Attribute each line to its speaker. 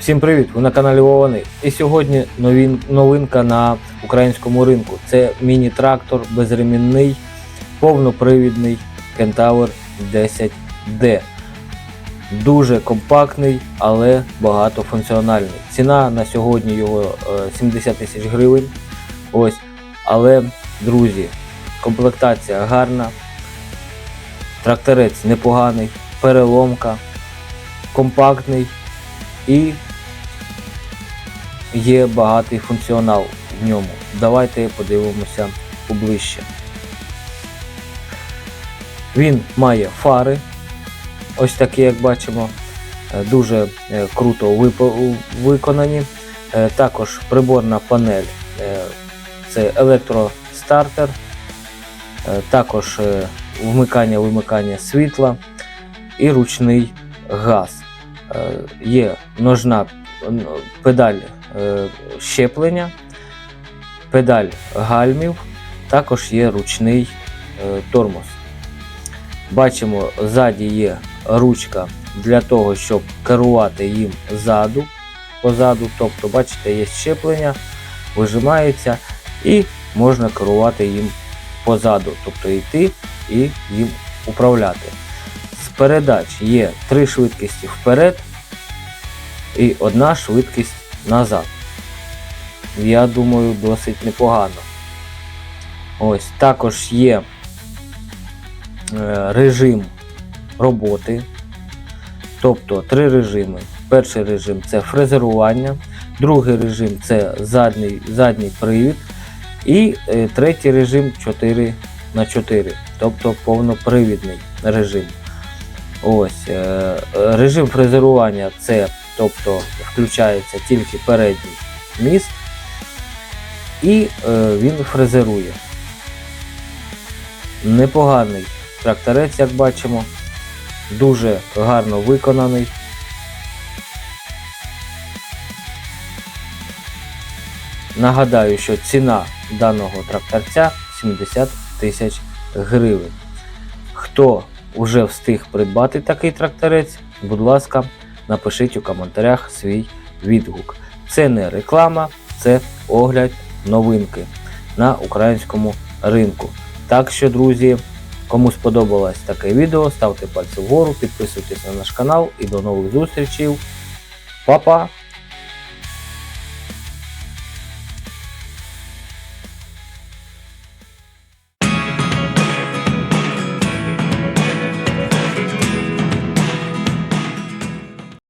Speaker 1: Всім привіт! Ви на каналі Вовани. І сьогодні новін, новинка на українському ринку. Це міні-трактор безремінний, повнопривідний Kentaur 10D. Дуже компактний, але багатофункціональний. Ціна на сьогодні його е, 70 тисяч гривень. Ось. Але, друзі, комплектація гарна, тракторець непоганий, переломка, компактний і є багатий функціонал в ньому. Давайте подивимося поближче. Він має фари, ось такі, як бачимо, е, дуже е, круто виконані. Е, Також приборна панель це електростартер, також вмикання-вимикання світла і ручний газ. Є ножна педаль щеплення, педаль гальмів, також є ручний е, тормоз. Бачимо, ззаді є ручка для того, щоб керувати їм ззаду, позаду. Тобто, бачите, є щеплення, вижимається і можна керувати їм позаду, тобто йти і їм управляти. З передач є три швидкості вперед і одна швидкість назад. Я думаю, досить непогано. Ось також є е, режим роботи. Тобто три режими. Перший режим це фрезерування, другий режим це задній, задній привід. І е, третій режим 4 на 4 тобто повнопривідний режим. Ось, е, режим фрезерування це тобто включається тільки передній міст, і е, він фрезерує. Непоганий тракторець, як бачимо, дуже гарно виконаний. Нагадаю, що ціна даного тракторця 70 тисяч гривень. Хто вже встиг придбати такий тракторець, будь ласка, напишіть у коментарях свій відгук. Це не реклама, це огляд новинки на українському ринку. Так що, друзі, кому сподобалось таке відео, ставте пальці вгору, підписуйтесь на наш канал і до нових зустрічей. Па-па!